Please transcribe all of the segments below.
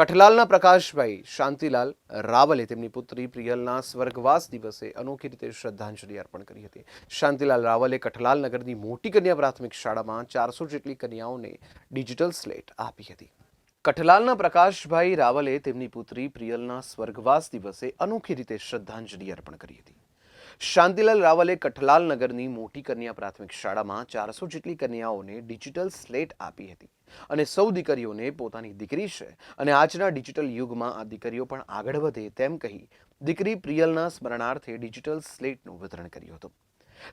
કઠલાલના પ્રકાશભાઈ શાંતિલાલ રાવલે તેમની પુત્રી પ્રિયલના સ્વર્ગવાસ દિવસે અનોખી રીતે શ્રદ્ધાંજલિ અર્પણ કરી હતી. શાંતિલાલ રાવલે કઠલાલ નગરની મોટી કન્યા પ્રાથમિક શાળામાં ચારસો જેટલી કન્યાઓને ડિજિટલ સ્લેટ આપી હતી. કઠલાલના પ્રકાશભાઈ રાવલે તેમની પુત્રી પ્રિયલના સ્વર્ગવાસ દિવસે અનોખી રીતે શ્રદ્ધાંજલિ અર્પણ કરી હતી. શાંતિલાલ રાવલે કઠલાલ નગરની મોટી કન્યા પ્રાથમિક શાળામાં ચારસો જેટલી કન્યાઓને ડિજિટલ સ્લેટ આપી હતી અને સૌ દીકરીઓને પોતાની દીકરી છે અને આજના ડિજિટલ યુગમાં આ દીકરીઓ પણ આગળ વધે તેમ કહી દીકરી પ્રિયલના સ્મરણાર્થે ડિજિટલ સ્લેટનું વિતરણ કર્યું હતું.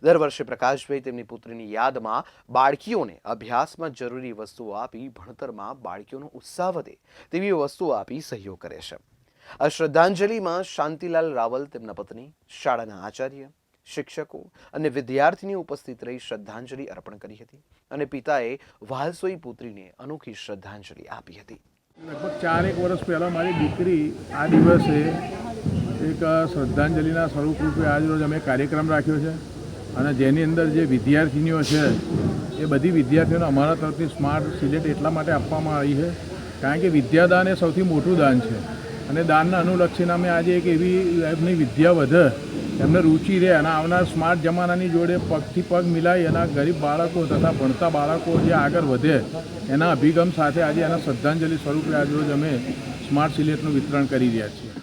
દર વર્ષે પ્રકાશભાઈ તેમની પુત્રીની યાદમાં બાળકીઓને અભ્યાસમાં જરૂરી વસ્તુઓ આપી ભણતરમાં બાળકીઓનો ઉત્સાહ વધે તેવી વસ્તુઓ આપી સહયોગ કરે છે. આ શ્રદ્ધાંજલિમાં શાંતિલાલ રાવલ તેમના પત્ની, શાળાના આચાર્ય, શિક્ષકો અને વિદ્યાર્થીની ઉપસ્થિત રહી શ્રદ્ધાંજલિ અર્પણ કરી હતી અને પિતાએ વાલસોઈ પુત્રીને અનોખી શ્રદ્ધાંજલિ આપી હતી. લગભગ ચારેક વર્ષ પહેલાં મારી દીકરી આ દિવસે એક શ્રદ્ધાંજલિના સ્વરૂપ રૂપે આજરોજ અમે કાર્યક્રમ રાખ્યો છે અને જેની અંદર જે વિદ્યાર્થીનીઓ છે, એ બધી વિદ્યાર્થીઓને અમારા તરફથી સ્માર્ટ સિલેટ એટલા માટે આપવામાં આવી છે, કારણ કે વિદ્યાદાન એ સૌથી મોટું દાન છે. અને દાનના અનુલક્ષીને અમે આજે એક એવી એમની વિદ્યા વધે. એમને રુચિ રહે અને આવનાર સ્માર્ટ જમાનાની જોડે પગથી પગ મિલાવી એના ગરીબ બાળકો તથા ભણતા બાળકો જે આગળ વધે, એના અભિગમ સાથે આજે એના શ્રદ્ધાંજલિ સ્વરૂપે આજરોજ અમે સ્માર્ટ સિલેટનું વિતરણ કરી રહ્યા છીએ.